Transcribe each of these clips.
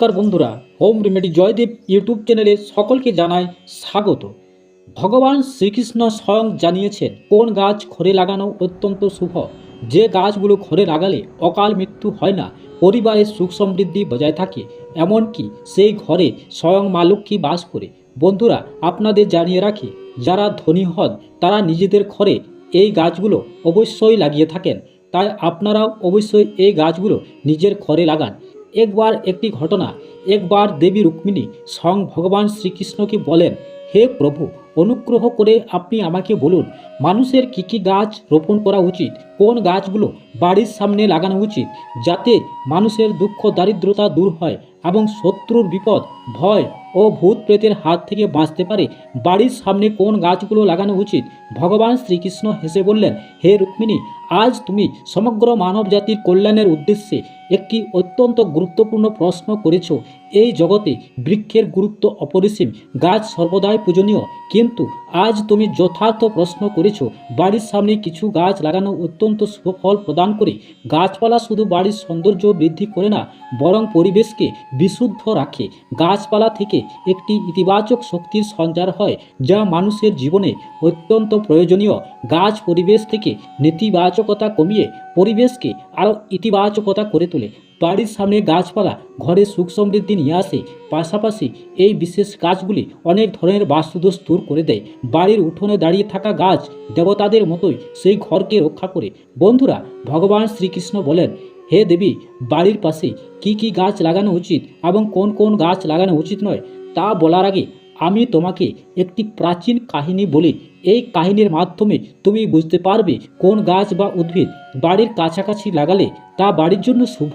নমস্কার বন্ধুরা, home remedy Joydeb YouTube চ্যানেলে সকলকে জানাই স্বাগত। ভগবান শ্রীকৃষ্ণ স্বয়ং জানিয়েছেন, কোন গাছ ঘরে লাগানো অত্যন্ত শুভ? যে গাছগুলো ঘরে লাগালে অকাল মৃত্যু হয় না, পরিবারের সুখ সমৃদ্ধি বজায় থাকে, এমনকি সেই ঘরে স্বয়ং মা লক্ষ্মী বাস করে। বন্ধুরা, আপনাদের জানিয়ে রাখি, যারা ধনী হন, তারা নিজেদের ঘরে এই গাছগুলো অবশ্যই লাগিয়ে থাকেন। তাই আপনারাও অবশ্যই এই গাছগুলো নিজের ঘরে লাগান। একবার একটি ঘটনা, একবার দেবী রুক্মিণী স্বয়ং ভগবান শ্রীকৃষ্ণকে বলেন, হে প্রভু, অনুগ্রহ করে আপনি আমাকে বলুন, মানুষের কী কী গাছ রোপণ করা উচিত? কোন গাছগুলো বাড়ির সামনে লাগানো উচিত? যাতে মানুষের দুঃখ, দারিদ্রতা দূর হয় এবং শত্রুর বিপদ, ভয় ও ভূত প্রেতের হাত থেকে বাঁচতে পারে। বাড়ির সামনে কোন গাছগুলো লাগানো উচিত? ভগবান শ্রীকৃষ্ণ হেসে বললেন, হে রুক্মিণী, আজ তুমি সমগ্র মানব জাতির কল্যাণের উদ্দেশ্যে একটি অত্যন্ত গুরুত্বপূর্ণ প্রশ্ন করেছ। এই জগতে বৃক্ষের গুরুত্ব অপরিসীম, গাছ সর্বদাই পূজনীয়। কিন্তু আজ তুমি যথার্থ প্রশ্ন করেছ, বাড়ির সামনে কিছু গাছ লাগানো অত্যন্ত সুফল প্রদান করে। গাছপালা শুধু বাড়ির সৌন্দর্য বৃদ্ধি করে না, বরং পরিবেশকে বিশুদ্ধ রাখে। গাছপালা থেকে একটি ইতিবাচক শক্তির সঞ্চার হয়, যা মানুষের জীবনে অত্যন্ত প্রয়োজনীয়। গাছ পরিবেশ থেকে নেতিবাচকতা কমিয়ে পরিবেশকে আরও ইতিবাচকতা করে তোলে। বাড়ির সামনে গাছপালা, ঘরে সুখ সমৃদ্ধি নিয়ে আসে। পাশাপাশি এই বিশেষ গাছগুলি অনেক ধরনের বাস্তুদোষ দূর করে দেয়। বাড়ির উঠোনে দাঁড়িয়ে থাকা গাছ দেবতাদের মতোই সেই ঘরকে রক্ষা করে। বন্ধুরা, ভগবান শ্রীকৃষ্ণ বলেন হে দেবী, বাড়ির পাশে কি কি গাছ লাগানো উচিত এবং কোন কোন গাছ লাগানো উচিত নয়, তা বলার আগে আমি তোমাকে একটি প্রাচীন কাহিনী বলি। এই কাহিনীর মাধ্যমে তুমি বুঝতে পারবে কোন গাছ বা উদ্ভিদ বাড়ির কাছাকাছি লাগালে তা বাড়ির জন্য শুভ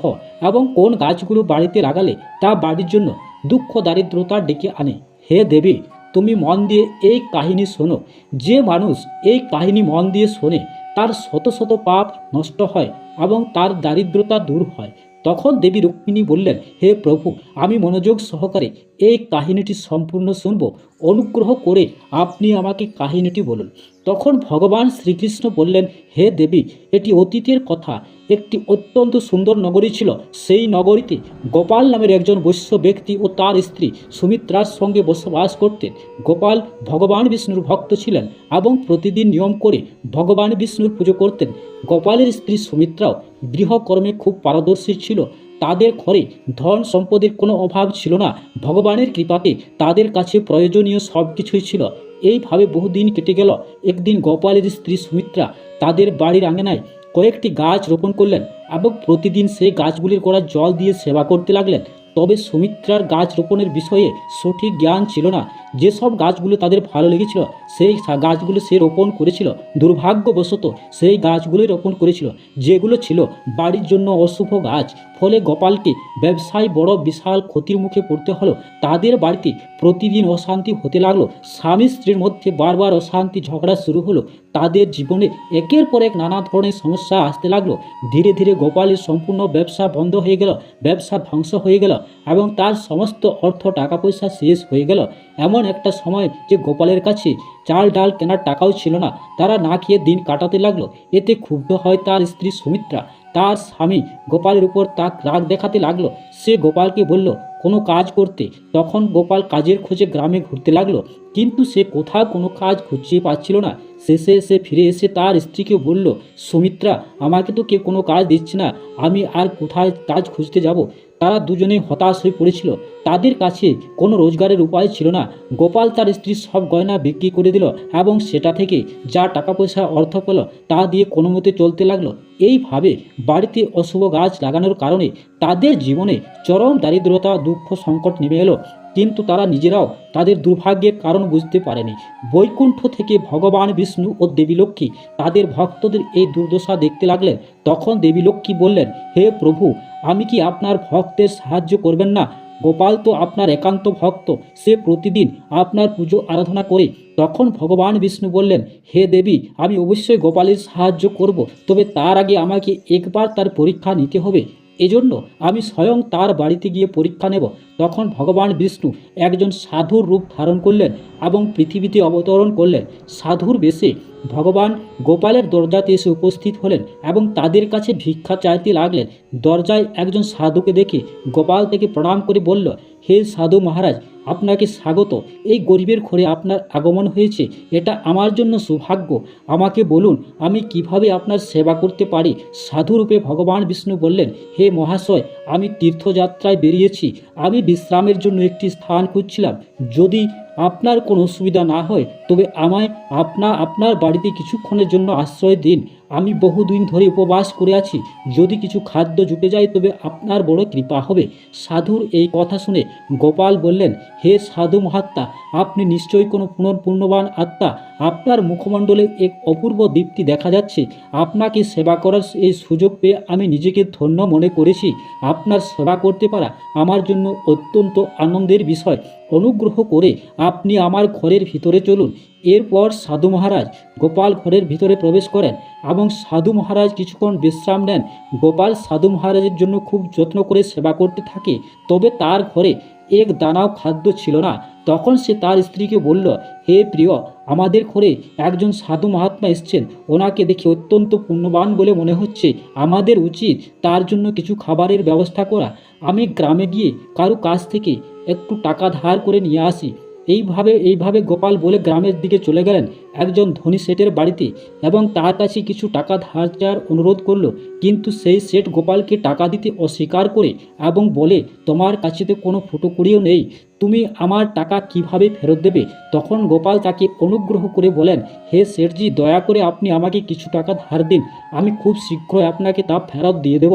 এবং কোন গাছগুলো বাড়িতে লাগালে তা বাড়ির জন্য দুঃখ দারিদ্রতা ডেকে আনে। হে দেবী, তুমি মন দিয়ে এই কাহিনী শোনো। যে মানুষ এই কাহিনী মন দিয়ে শোনে, তার শত শত পাপ নষ্ট হয় এবং তার দারিদ্রতা দূর হয়। তখন দেবী রুক্মিণী বললেন, হে প্রভু, আমি মনোযোগ সহকারে এই কাহিনীটি সম্পূর্ণ শুনব। অনুগ্রহ করে আপনি আমাকে কাহিনীটি বলুন। তখন ভগবান শ্রীকৃষ্ণ বললেন, হে দেবী, এটি অতীতের কথা। একটি অত্যন্ত সুন্দর নগরী ছিল। সেই নগরীতে গোপাল নামের একজন বৈশ্য ব্যক্তি ও তার স্ত্রী সুমিত্রার সঙ্গে বসবাস করতেন। গোপাল ভগবান বিষ্ণুর ভক্ত ছিলেন এবং প্রতিদিন নিয়ম করে ভগবান বিষ্ণুর পুজো করতেন। গোপালের স্ত্রী সুমিত্রাও গৃহকর্মে খুব পারদর্শী ছিল। তাদের ঘরে ধন সম্পদের কোনো অভাব ছিল না। ভগবানের কৃপাতে তাদের কাছে প্রয়োজনীয় সব কিছুই ছিল। এইভাবে বহুদিন কেটে গেল। একদিন গোপালের স্ত্রী সুমিত্রা তাদের বাড়ির আঙিনায় কয়েকটি গাছ রোপণ করলেন এবং প্রতিদিন সেই গাছগুলির গোড়া জল দিয়ে সেবা করতে লাগলেন। তবে সুমিত্রার গাছ রোপণের বিষয়ে সঠিক জ্ঞান ছিল না। যেসব গাছগুলো তাদের ভালো লেগেছিল, সেই গাছগুলো সে রোপণ করেছিল। দুর্ভাগ্যবশত সেই গাছগুলোই রোপণ করেছিল, যেগুলো ছিল বাড়ির জন্য অশুভ গাছ। ফলে গোপালকে ব্যবসায় বড় বিশাল ক্ষতির মুখে পড়তে হলো। তাদের বাড়িতে প্রতিদিন অশান্তি হতে লাগল। স্বামী স্ত্রীর মধ্যে বারবার অশান্তি ঝগড়া শুরু হলো। তাদের জীবনে একের পর এক নানা ধরনের সমস্যা আসতে লাগল। ধীরে ধীরে গোপালের সম্পূর্ণ ব্যবসা বন্ধ হয়ে গেল, ব্যবসা ধ্বংস হয়ে গেল এবং তার সমস্ত অর্থ টাকা পয়সা শেষ হয়ে গেল। এমন একটা সময় যে গোপালের কাছে চাল, ডাল কেনার টাকাও ছিল না। তারা না খেয়ে দিন কাটাতে লাগল। এতে ক্ষুব্ধ হয় তার স্ত্রী সুমিত্রা। তার স্বামী গোপালের উপর তাক রাগ দেখাতে লাগল। সে গোপালকে বলল, কোনো কাজ করতে? তখন গোপাল কাজের খোঁজে গ্রামে ঘুরতে লাগল। কিন্তু সে কোথাও কোনো কাজ খুঁজে পাচ্ছিল না। শেষে এসে ফিরে এসে তার স্ত্রীকে বলল, সুমিত্রা, আমাকে তো কেউ কোনো কাজ দিচ্ছে না। আমি আর কোথায় কাজ খুঁজতে যাব? তারা দুজনেই হতাশ হয়ে পড়েছিল। তাদের কাছে কোনো রোজগারের উপায় ছিল না। গোপাল তার স্ত্রীর সব গয়না বিক্রি করে দিল এবং সেটা থেকে যা টাকা পয়সা অর্থ পেল তা দিয়ে কোনো মতে চলতে লাগল। এইভাবে বাড়িতে অশুভ গাছ লাগানোর কারণে তাদের জীবনে চরম দারিদ্রতা, দুঃখ সংকট নেমে এলো। কিন্তু তারা নিজেরাও তাদের দুর্ভাগ্যের কারণ বুঝতে পারেনি। বৈকুণ্ঠ থেকে ভগবান বিষ্ণু ও দেবী লক্ষ্মী তাদের ভক্তদের এই দুর্দশা দেখতে লাগলেন। তখন দেবী লক্ষ্মী বললেন, হে প্রভু আমি কি আপনার ভক্তের সাহায্য করবেন না? গোপাল তো আপনার একান্ত ভক্ত, সে প্রতিদিন আপনার পুজো আরাধনা করে। তখন ভগবান বিষ্ণু বললেন, হে দেবী, আমি অবশ্যই গোপালের সাহায্য করব, তবে তার আগে আমাকে একবার তার পরীক্ষা নিতে হবে। এজন্য আমি স্বয়ং তার বাড়িতে গিয়ে পরীক্ষা নেব। তখন ভগবান বিষ্ণু একজন সাধুর রূপ ধারণ করলেন এবং পৃথিবীতে অবতরণ করলেন। সাধুর বেশে ভগবান গোপালের দরজাতে এসে উপস্থিত হলেন এবং তাদের কাছে ভিক্ষা চাইতে লাগলেন। দরজায় একজন সাধুকে দেখে গোপাল থেকে প্রণাম করে বলল, হে সাধু মহারাজ, আপনাকে স্বাগত। এই গরিবের ঘরে আপনার আগমন হয়েছে, এটা আমার জন্য সৌভাগ্য। আমাকে বলুন, আমি কীভাবে আপনার সেবা করতে পারি? সাধুরূপে ভগবান বিষ্ণু বললেন, হে মহাশয়, আমি তীর্থযাত্রায় বেরিয়েছি। আমি বিশ্রামের জন্য একটি স্থান খুঁজছিলাম। যদি আপনার কোনো অসুবিধা না হয়, তবে আমায় আপনা আপনার বাড়িতে কিছুক্ষণের জন্য আশ্রয় দিন। আমি বহুদিন ধরে উপবাস করে আছি। যদি কিছু খাদ্য জুটে যায়, তবে আপনার বড় কৃপা হবে। সাধুর এই কথা শুনে গোপাল বললেন, হে সাধু মহাত্মা, আপনি নিশ্চয়ই কোনো পুনর্পূর্ণবান আত্মা। আপনার মুখমণ্ডলে এক অপূর্ব দীপ্তি দেখা যাচ্ছে। আপনাকে সেবা করার এই সুযোগ পেয়ে আমি নিজেকে ধন্য মনে করেছি। আপনার সেবা করতে পারা আমার জন্য অত্যন্ত আনন্দের বিষয়। অনুগ্রহ করে আপনি আমার ঘরের ভিতরে চলুন। এরপর সাধু মহারাজ গোপাল ঘরের ভিতরে প্রবেশ করেন এবং সাধু মহারাজ কিছুক্ষণ বিশ্রাম নেন। গোপাল সাধু মহারাজের জন্য খুব যত্ন করে সেবা করতে থাকে, তবে তার ঘরে এক দানাও খাদ্য ছিল না। তখন সে তার স্ত্রীকে বলল, হে প্রিয়, আমাদের ঘরে একজন সাধু মহাত্মা এসছেন। ওনাকে দেখে অত্যন্ত পুণ্যবান বলে মনে হচ্ছে। আমাদের উচিত তার জন্য কিছু খাবারের ব্যবস্থা করা। আমি গ্রামে গিয়ে কারও কাছ থেকে একটু টাকা ধার করে নিয়ে আসি। এইভাবে এইভাবে গোপাল বলে গ্রামের দিকে চলে গেলেন। একজন ধনী শেঠের বাড়িতে এবং তার কাছে কিছু টাকা ধার চাওয়ার অনুরোধ করল। কিন্তু সেই শেঠ গোপালকে টাকা দিতে অস্বীকার করে এবং বলে, তোমার কাছে তো কোনো ফুটোকুড়িও নেই। তুমি আমার টাকা কীভাবে ফেরত দেবে? তখন গোপাল তাকে অনুগ্রহ করে বলেন, হে শেঠজি, দয়া করে আপনি আমাকে কিছু টাকা ধার দিন। আমি খুব শীঘ্রই আপনাকে তা ফেরত দিয়ে দেব।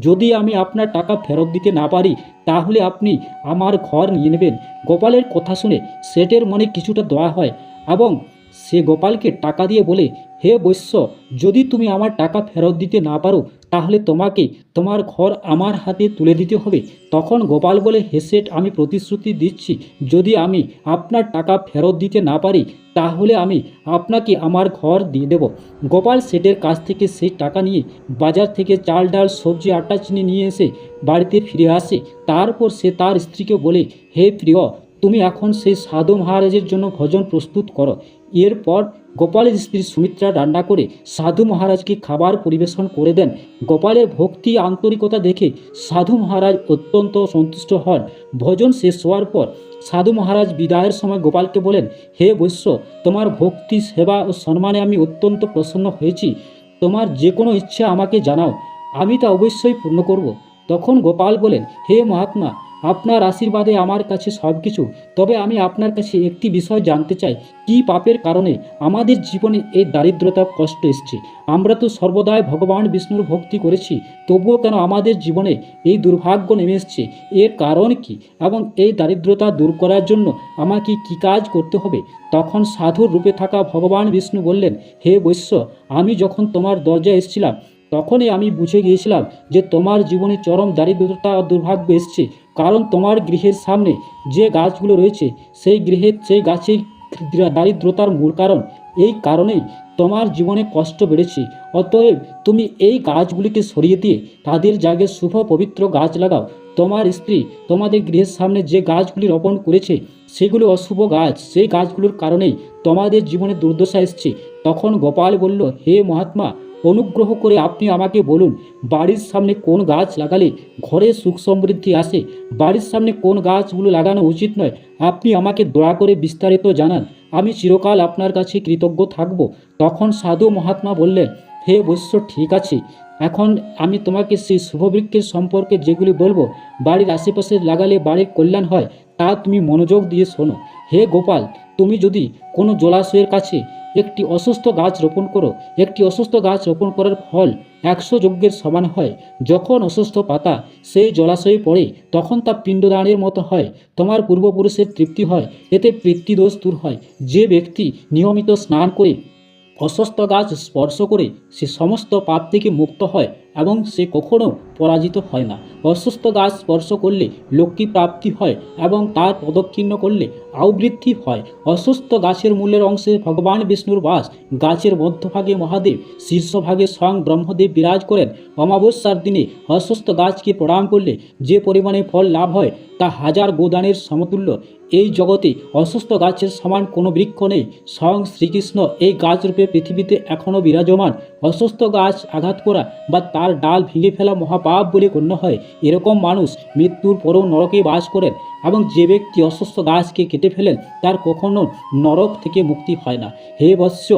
যদি আমি আপনার টাকা ফেরত দিতে না পারি, তাহলে আপনি আমার ঘর নিয়ে নেবেন। গোপালের কথা শুনে শেঠের মনে কিছুটা দয়া হয় এবং সে গোপালকে টাকা দিয়ে বলে, হে বৈশ্য, যদি তুমি আমার টাকা ফেরত দিতে না পারো, তাহলে তোমাকে তোমার ঘর আমার হাতে তুলে দিতে হবে। তখন গোপাল বলে, হে শেঠ আমি প্রতিশ্রুতি দিচ্ছি, যদি আমি আপনার টাকা ফেরত দিতে না পারি, তাহলে আমি আপনাকে আমার ঘর দিয়ে দেব। গোপাল সেটের কাছ থেকে সেই টাকা নিয়ে বাজার থেকে চাল, ডাল, সবজি, আটা, চিনি নিয়ে এসে বাড়িতে ফিরে আসে। তারপর সে তার স্ত্রীকে বলে, হে প্রিয় তুমি এখন সেই সাধু মহারাজের জন্য ভোজন প্রস্তুত করো। এরপর গোপালের স্ত্রী সুমিত্রা রান্না করে সাধু মহারাজকে খাবার পরিবেশন করে দেন। গোপালের ভক্তি আন্তরিকতা দেখে সাধু মহারাজ অত্যন্ত সন্তুষ্ট হন। ভোজন শেষ হওয়ার পর সাধু মহারাজ বিদায়ের সময় গোপালকে বলেন, হে বৈশ্য, তোমার ভক্তি, সেবা ও সম্মানে আমি অত্যন্ত প্রসন্ন হয়েছি। তোমার যে কোনো ইচ্ছা আমাকে জানাও। আমি তা অবশ্যই পূর্ণ করব। তখন গোপাল বলেন, হে মহাত্মা আপনার আশীর্বাদে আমার কাছে সব কিছু তবে আমি আপনার কাছে একটি বিষয় জানতে চাই, কি পাপের কারণে আমাদের জীবনে এই দারিদ্রতা কষ্ট এসছে? আমরা তো সর্বদাই ভগবান বিষ্ণুর ভক্তি করেছি, তবুও কেন আমাদের জীবনে এই দুর্ভাগ্য নেমে এসছে? এর কারণ কি? এবং এই দারিদ্রতা দূর করার জন্য আমাকে কি কাজ করতে হবে? তখন সাধুর রূপে থাকা ভগবান বিষ্ণু বললেন, হে বৈশ্য, আমি যখন তোমার দরজায় এসেছিলাম, তখনই আমি বুঝে গিয়েছিলাম যে তোমার জীবনে চরম দারিদ্রতা দুর্ভাগ্য এসছে। কারণ তোমার গৃহের সামনে যে গাছগুলো রয়েছে, সেই গৃহের সেই গাছেই দারিদ্রতার মূল কারণ। এই কারণেই তোমার জীবনে কষ্ট বেড়েছে। অতএব তুমি এই গাছগুলিকে সরিয়ে দিয়ে তাদের জায়গায় শুভ পবিত্র গাছ লাগাও। তোমার স্ত্রী তোমাদের গৃহের সামনে যে গাছগুলি রোপণ করেছে, সেগুলো অশুভ গাছ। সেই গাছগুলোর কারণেই তোমাদের জীবনে দুর্দশা এসছে। তখন গোপাল বলল, হে মহাত্মা অনুগ্রহ করে আপনি আমাকে বলুন, বাড়ির সামনে কোন গাছ লাগালে ঘরে সুখ সমৃদ্ধি আসে? বাড়ির সামনে কোন গাছগুলো লাগানো উচিত নয়? আপনি আমাকে দয়া করে বিস্তারিত জানান। আমি চিরকাল আপনার কাছে কৃতজ্ঞ থাকব। তখন সাধু মহাত্মা বললেন, হে বৈশ্য, ঠিক আছে। এখন আমি তোমাকে সেই শুভবৃক্ষের সম্পর্কে যেগুলি বলব, বাড়ির আশেপাশে লাগালে বাড়ির কল্যাণ হয়, তা তুমি মনোযোগ দিয়ে শোনো। হে গোপাল, তুমি যদি কোনো জলাশয়ের কাছে একটি অসুস্থ গাছ রোপণ করো। একটি অসুস্থ গাছ রোপণ করার ফল একশো যজ্ঞের সমান হয়। যখন অসুস্থ পাতা সেই জলাশয়ে পড়ে, তখন তা পিণ্ডদানের মতো হয়। তোমার পূর্বপুরুষের তৃপ্তি হয়, এতে পিতৃদোষ দূর হয়। যে ব্যক্তি নিয়মিত স্নান করে অসুস্থ গাছ স্পর্শ করে, সে সমস্ত পাপ থেকে মুক্ত হয়। এবং সে কখনো পরাজিত হয় না। অসুস্থ গাছ স্পর্শ করলে লক্ষ্মী প্রাপ্তি হয় এবং তার প্রদক্ষিণ্য করলে আবৃদ্ধি হয়। অসুস্থ গাছের মূলের অংশে ভগবান বিষ্ণুর বাস। গাছের মধ্যভাগে মহাদেব, শীর্ষভাগে স্বয়ং ব্রহ্মদেব বিরাজ করেন। অমাবস্যার দিনে অসুস্থ গাছকে প্রণাম করলে যে পরিমাণে ফল লাভ হয়, তা হাজার গোদানের সমতুল্য। এই জগতে অসুস্থ গাছের সমান কোনো বৃক্ষ নেই। স্বয়ং শ্রীকৃষ্ণ এই গাছ রূপে পৃথিবীতে এখনও বিরাজমান। অসুস্থ গাছ আঘাত করা বা তার ডাল ভেঙে ফেলা মহাপাপ বলে গণ্য হয়। এরকম মানুষ মৃত্যুর পরেও নরকে বাস করেন এবং যে ব্যক্তি অসুস্থ গাছকে কেটে ফেলেন, তার কখনো নরক থেকে মুক্তি হয় না। হে বৎস,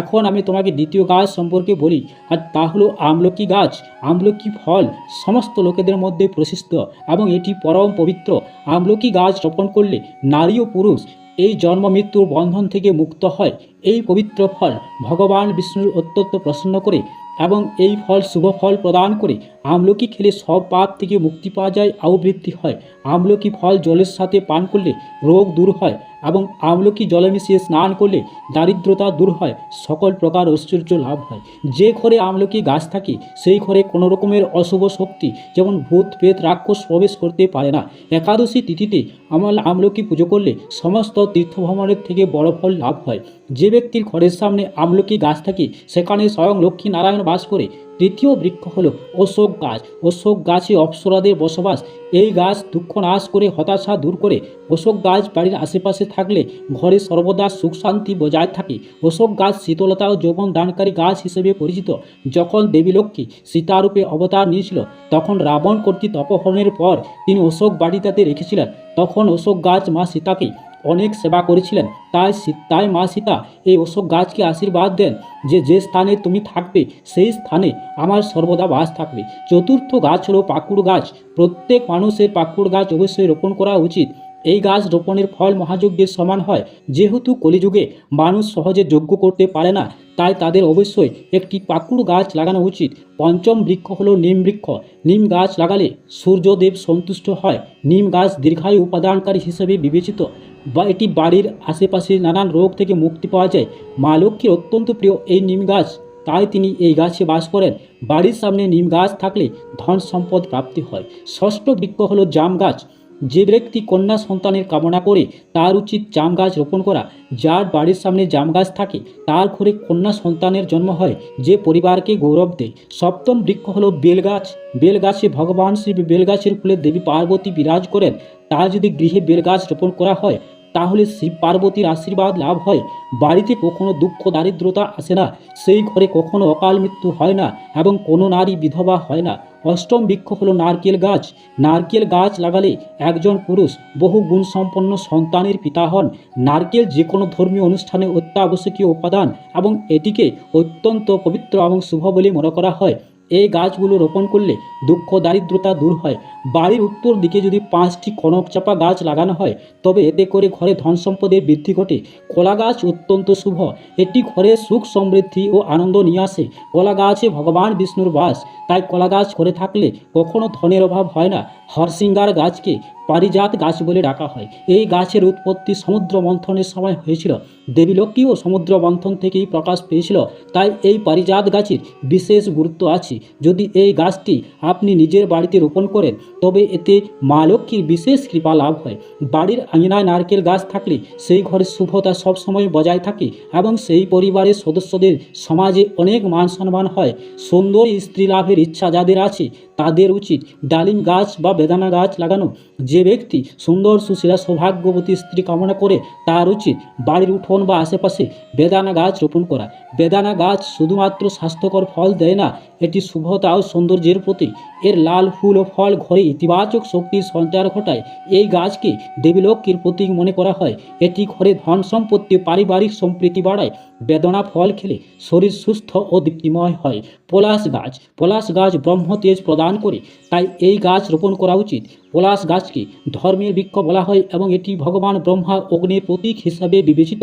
এখন আমি তোমাকে দ্বিতীয় গাছ সম্পর্কে বলি, আর তা হলো আমলকি গাছ। আমলকি ফল সমস্ত লোকেদের মধ্যে প্রশিষ্ট এবং এটি পরম পবিত্র। আমলকি গাছ রোপণ করলে নারী ও পুরুষ এই জন্ম মৃত্যুর বন্ধন থেকে মুক্ত হয়। এই পবিত্র ফল ভগবান বিষ্ণুর অত্যন্ত প্রসন্ন করে এবং এই ফল শুভ ফল প্রদান করে আমলকি খেলে সব পাপ থেকে মুক্তি পাওয়া যায় আবৃত্তি হয়। আমলকি ফল জলের সাথে পান করলে রোগ দূর হয়। এবং আমলকি জলে মিশিয়ে স্নান করলে দারিদ্রতা দূর হয়, সকল প্রকার ঐশ্বর্য লাভ হয়। যে ঘরে আমলকি গাছ থাকে, সেই ঘরে কোনো রকমের অশুভ শক্তি, যেমন ভূত পেত রাক্ষস প্রবেশ করতে পারে না। একাদশী তিথিতে আমল, আমলকি পুজো করলে সমস্ত তীর্থভ্রমণের থেকে বড় ফল লাভ হয়। যে ব্যক্তির ঘরের সামনে আমলকি গাছ থাকে, সেখানে স্বয়ং লক্ষ্মী নারায়ণ বাস করে তৃতীয় বৃক্ষ হলো অশোক গাছ। অশোক গাছে অপ্সরাদের বসবাস। এই গাছ দুঃখ নাশ করে, হতাশা দূর করে। অশোক গাছ বাড়ির আশেপাশে থাকলে ঘরে সর্বদা সুখ শান্তি বজায় থাকে। অশোক গাছ শীতলতা ও যৌবন দানকারী গাছ হিসেবে পরিচিত। যখন দেবী লক্ষ্মী সীতারূপে অবতার নিয়েছিল, তখন রাবণ কর্তৃক অপহরণের পর তিনি অশোক বাড়িটাতে রেখেছিলেন। তখন অশোক গাছ মা সীতাকে অনেক সেবা করেছিলেন। তাই তাই মা সীতা এই অশোক গাছকে আশীর্বাদ দেন যে যে স্থানে তুমি থাকবে, সেই স্থানে আমার সর্বদা বাস থাকবে। চতুর্থ গাছ হলো পাকুড় গাছ। প্রত্যেক মানুষের পাকুড় গাছ অবশ্যই রোপণ করা উচিত। এই গাছ রোপণের ফল মহাযজ্ঞের সমান হয়। যেহেতু কলিযুগে মানুষ সহজে যজ্ঞ করতে পারে না, তাই তাদের অবশ্যই একটি পাকুড় গাছ লাগানো উচিত। পঞ্চম বৃক্ষ হলো নিম বৃক্ষ। নিম গাছ লাগালে সূর্যদেব সন্তুষ্ট হয়। নিম গাছ দীর্ঘায়ু উপাদানকারী হিসেবে বিবেচিত। বা এটি বাড়ির আশেপাশে নানান রোগ থেকে মুক্তি পাওয়া যায়। মা লক্ষ্মীর অত্যন্ত প্রিয় এই নিম গাছ। তাই তিনি এই গাছে বাস করেন। বাড়ির সামনে নিম গাছ থাকলে ধন সম্পদ প্রাপ্তি হয়। ষষ্ঠ বৃক্ষ হলো জাম গাছ। যে ব্যক্তি কন্যা সন্তানের কামনা করে তার উচিত জাম গাছ রোপণ করা। যার বাড়ির সামনে জাম গাছ থাকে, তার ঘরে কন্যা সন্তানের জন্ম হয়, যে পরিবারকে গৌরব দেয়। সপ্তম বৃক্ষ হলো বেলগাছ বেলগাছে ভগবান শিব বেলগাছের ফুলে দেবী পার্বতী বিরাজ করেন। তা যদি গৃহে বেলগাছ রোপণ করা হয় তাহলে শিব পার্বতীর আশীর্বাদ লাভ হয়? বাড়িতে কখনো দুঃখ, দারিদ্রতা আসে না? সেই ঘরে কখনো অকাল মৃত্যু হয় না এবং কোনো নারী বিধবা হয় না। অষ্টম বৃক্ষ হলো নারকেল গাছ। নারকেল গাছ লাগালে একজন পুরুষ বহু গুণসম্পন্ন সন্তানের পিতা হন। নারকেল যে কোনো ধর্মীয় অনুষ্ঠানে অত্যাবশ্যকীয় উপাদান এবং এটিকে অত্যন্ত পবিত্র এবং শুভ বলে মনে করা হয়। এই গাছগুলো রোপণ করলে দুঃখ, দারিদ্রতা দূর হয়। বাড়ির উত্তর দিকে যদি পাঁচটি কনক চাপা গাছ লাগানো হয়, তবে এতে করে ঘরে ধন সম্পদের বৃদ্ধি ঘটে। কলা গাছ অত্যন্ত শুভ। এটি ঘরে সুখ সমৃদ্ধি ও আনন্দ নিয়ে আসে। কলা গাছে ভগবান বিষ্ণুর বাস। তাই কলা গাছ করে থাকলে কখনো ধনের অভাব হয় না। হরসিঙ্গার গাছকে পারিজাত গাছ বলে ডাকা হয়। এই গাছের উৎপত্তি সমুদ্র মন্থনের সময় হয়েছিল। দেবী লক্ষ্মীও সমুদ্র মন্থন থেকেই প্রকাশ পেয়েছিল। তাই এই পারিজাত গাছের বিশেষ গুরুত্ব আছে। যদি এই গাছটি আপনি নিজের বাড়িতে রোপণ করেন তবে এতে মা লক্ষ্মীর বিশেষ কৃপা লাভ হয়। বাড়ির আঙিনায় নারকেল গাছ থাকলে সেই ঘরের শুভতা সবসময় বজায় থাকে এবং সেই পরিবারের সদস্যদের সমাজে অনেক মান সম্মান হয়। সুন্দর স্ত্রী লাভের ইচ্ছা যাদের আছে তাদের উচিত ডালিম গাছ বা বেদানা গাছ লাগানো। যে ব্যক্তি সুন্দর সুশীলা সৌভাগ্যবতী স্ত্রী কামনা করে, তার উচিত বাড়ির উঠোন বা আশেপাশে বেদানা গাছ রোপণ করা। বেদানা গাছ শুধুমাত্র স্বাস্থ্যকর ফল দেয় না, এটি শুভতা ও সৌন্দর্যের প্রতি এর লাল ফুল ও ফল ঘরে ইতিবাচক শক্তির সঞ্চার ঘটায়। এই গাছকে দেবীলক্ষ্মীর প্রতীক মনে করা হয়। এটি ঘরে ধন সম্পত্তি, পারিবারিক সম্প্রীতি বাড়ায়। বেদনা ফল খেলে শরীর সুস্থ ও দীপ্তিময় হয়। পলাশ গাছ পলাশ গাছ ব্রহ্মতেজ প্রদান করে, তাই এই গাছ রোপণ করা উচিত। পলাশ গাছকে ধর্মের বৃক্ষ বলা হয় এবং এটি ভগবান ব্রহ্মা অগ্নির প্রতীক হিসাবে বিবেচিত।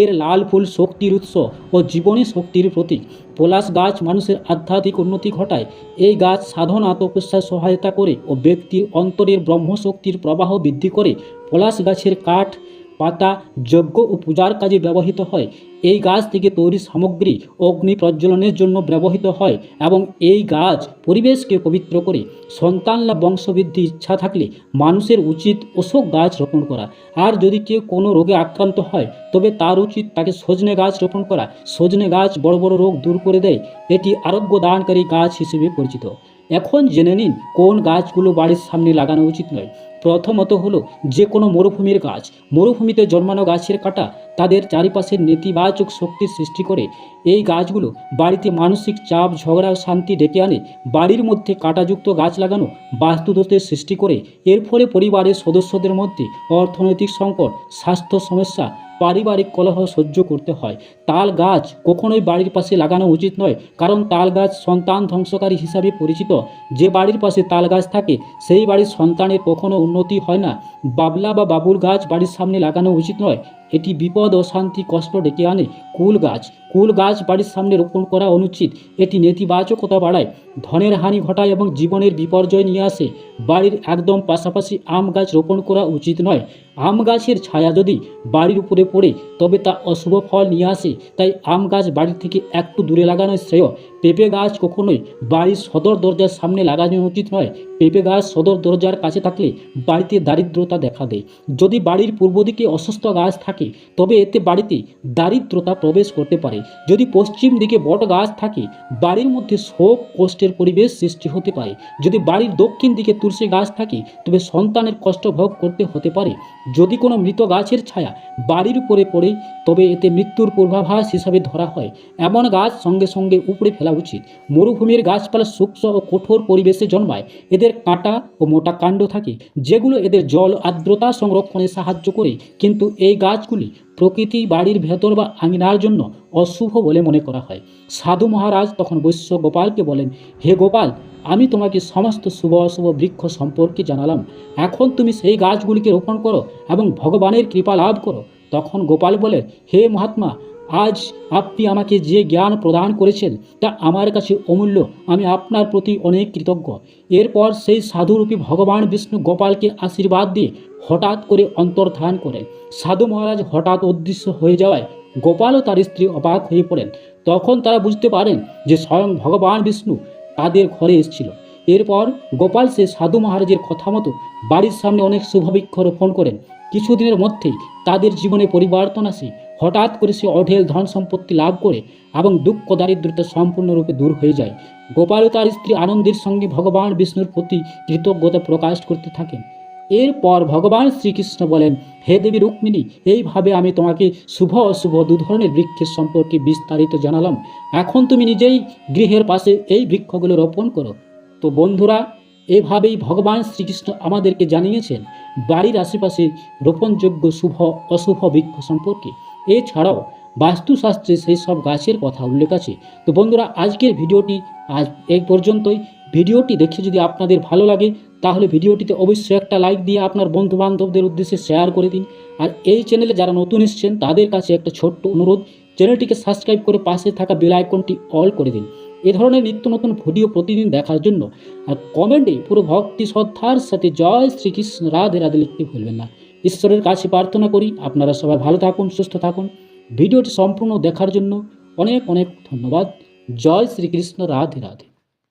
এর লাল ফুল শক্তির উৎস ও জীবনী শক্তির প্রতীক। পলাশ গাছ মানুষের আধ্যাত্মিক উন্নতি ঘটায়। এই গাছ সাধনা তপস্যায় সহায়তা করে ও ব্যক্তির অন্তরের ব্রহ্মশক্তির প্রবাহ বৃদ্ধি করে। পলাশ গাছের কাঠ, পাতা, যজ্ঞ ও পূজার কাজে ব্যবহৃত হয়। এই গাছ থেকে তৈরি সামগ্রী অগ্নি প্রজ্বলনের জন্য ব্যবহৃত হয় এবং এই গাছ পরিবেশকে পবিত্র করে। সন্তান লাভ বংশবৃদ্ধি ইচ্ছা থাকলে মানুষের উচিত অশোক গাছ রোপণ করা। আর যদি কেউ কোনো রোগে আক্রান্ত হয়, তবে তার উচিত তাকে সজনে গাছ রোপণ করা। সজনে গাছ বড় বড় রোগ দূর করে দেয়। এটি আরোগ্য দানকারী গাছ হিসেবে পরিচিত। এখন জেনে নিন কোন গাছগুলো বাড়ির সামনে লাগানো উচিত নয়। প্রথমত হলো যে কোনো মরুভূমির গাছ। মরুভূমিতে জন্মানো গাছের কাটা তাদের চারিপাশের নেতিবাচক শক্তির সৃষ্টি করে। এই গাছগুলো বাড়িতে মানসিক চাপ, ঝগড়া, শান্তি ডেকে আনে। বাড়ির মধ্যে কাঁটাযুক্ত গাছ লাগানো বাস্তুদোষের সৃষ্টি করে। এর ফলে পরিবারের সদস্যদের মধ্যে অর্থনৈতিক সংকট, স্বাস্থ্য সমস্যা পারিবারিক কলহ সহ্য করতে হয়। তাল গাছ কখনোই বাড়ির পাশে লাগানো উচিত নয়, কারণ তাল গাছ সন্তান ধ্বংসকারী হিসাবে পরিচিত। যে বাড়ির পাশে তাল গাছ থাকে, সেই বাড়ির সন্তানের কখনো উন্নতি হয় না। বাবলা বা বাবুর গাছ বাড়ির সামনে লাগানো উচিত নয়। এটি বিপদ অশান্তি কষ্ট ডেকে আনে। কুল গাছ কুল গাছ বাড়ির সামনে রোপণ করা অনুচিত। এটি নেতিবাচকতা বাড়ায়, ধনের হানি ঘটায় এবং জীবনের বিপর্যয় নিয়ে আসে। বাড়ির একদম পাশাপাশি আম গাছ রোপণ করা উচিত নয়। আম গাছের ছায়া যদি বাড়ির উপরে পড়ে, তবে তা অশুভ ফল নিয়ে আসে। তাই আম গাছ বাড়ির থেকে একটু দূরে লাগানো শ্রেয়। পেঁপে গাছ কখনোই বাড়ির সদর দরজার সামনে লাগানো উচিত নয়। পেঁপে গাছ সদর দরজার কাছে থাকলে বাড়িতে দারিদ্রতা দেখা দেয়। যদি বাড়ির পূর্ব দিকে অসুস্থ গাছ থাকে, তবে এতে বাড়িতে দারিদ্রতা প্রবেশ করতে পারে। যদি পশ্চিম দিকে বট গাছ থাকে, বাড়ির মধ্যে শোক, কষ্টের পরিবেশ সৃষ্টি হতে পারে। যদি বাড়ির দক্ষিণ দিকে তুলসী গাছ থাকে, তবে সন্তানের কষ্ট ভোগ করতে হতে পারে। যদি কোনো মৃত গাছের ছায়া বাড়ির উপরে পড়ে, তবে এতে মৃত্যুর পূর্বাভাস হিসাবে ধরা হয়। এমন গাছ সঙ্গে সঙ্গে উপড়ে ফেলা উচিত। মরুভূমির গাছপালা সূক্ষ্ম ও কঠোর পরিবেশে জন্মায়। এদের কাঁটা ও মোটা কাণ্ড থাকে, যেগুলো এদের জল আর্দ্রতা সংরক্ষণে সাহায্য করে। কিন্তু এই গাছগুলি প্রকৃতি, বাড়ির ভেতর বা আঙিনার জন্য অশুভ বলে মনে করা হয়। সাধু মহারাজ তখন বৈশ্য গোপালকে বলেন, হে গোপাল আমি তোমাকে সমস্ত শুভ অশুভ বৃক্ষ সম্পর্কে জানালাম। এখন তুমি সেই গাছগুলিকে রোপণ করো এবং ভগবানের কৃপা লাভ করো। তখন গোপাল বলে, হে মহাত্মা, আজ আপনি আমাকে যে জ্ঞান প্রদান করেছেন, তা আমার কাছে অমূল্য। আমি আপনার প্রতি অনেক কৃতজ্ঞ। এরপর সেই সাধুরূপী ভগবান বিষ্ণু গোপালকে আশীর্বাদ দিয়ে হঠাৎ করে অন্তর্ধান করেন। সাধু মহারাজ হঠাৎ অদৃশ্য হয়ে যাওয়ায় গোপাল ও তার স্ত্রী অবাক হয়ে পড়েন। তখন তারা বুঝতে পারেন যে স্বয়ং ভগবান বিষ্ণু তাদের ঘরে এসেছিল। এরপর গোপাল সে সাধু মহারাজের কথা মতো বাড়ির সামনে অনেক শুভবৃক্ষ রোপণ করেন। কিছুদিনের মধ্যেই তাদের জীবনে পরিবর্তন আসে। হঠাৎ করে সে অঢেল ধন সম্পত্তি লাভ করে এবং দুঃখ দারিদ্রতা সম্পূর্ণরূপে দূর হয়ে যায়। গোপাল তার স্ত্রী আনন্দের সঙ্গে ভগবান বিষ্ণুর প্রতি কৃতজ্ঞতা প্রকাশ করতে থাকেন। এরপর ভগবান শ্রীকৃষ্ণ বলেন, হে দেবী রুক্মিণী, এইভাবে আমি তোমাকে শুভ অশুভ দু ধরনের বৃক্ষের সম্পর্কে বিস্তারিত জানালাম। এখন তুমি নিজেই গৃহের পাশে এই বৃক্ষগুলো রোপণ করো। তো বন্ধুরা, এভাবেই ভগবান শ্রীকৃষ্ণ আমাদেরকে জানিয়েছেন, বাড়ির আশেপাশে রোপণযোগ্য শুভ, অশুভ বৃক্ষ সম্পর্কে। এছাড়াও বাস্তুশাস্ত্রে সেই সব গাছের কথা উল্লেখ আছে। তো বন্ধুরা, আজকের ভিডিওটি আজ এই পর্যন্তই। ভিডিওটি দেখে যদি আপনাদের ভালো লাগে, তাহলে ভিডিওটিতে অবশ্যই একটা লাইক দিয়ে আপনার বন্ধু বান্ধবদের উদ্দেশ্যে শেয়ার করে দিন। আর এই চ্যানেলে যারা নতুন এসছেন, তাদের কাছে একটা ছোট্ট অনুরোধ চ্যানেলটিকে সাবস্ক্রাইব করে পাশে থাকা বেল আইকনটি অল করে দিন। এ ধরনের নিত্য নতুন ভিডিও প্রতিদিন দেখার জন্য। আর কমেন্টে পুরো ভক্তি, শ্রদ্ধার সাথে জয় শ্রীকৃষ্ণ, রাধে রাধে লিখতে ভুলবেন না। ঈশ্বরের কাছে প্রার্থনা করি, আপনারা সবাই ভালো থাকুন, সুস্থ থাকুন। ভিডিওটি সম্পূর্ণ দেখার জন্য অনেক অনেক ধন্যবাদ। জয় শ্রীকৃষ্ণ, রাধে রাধে।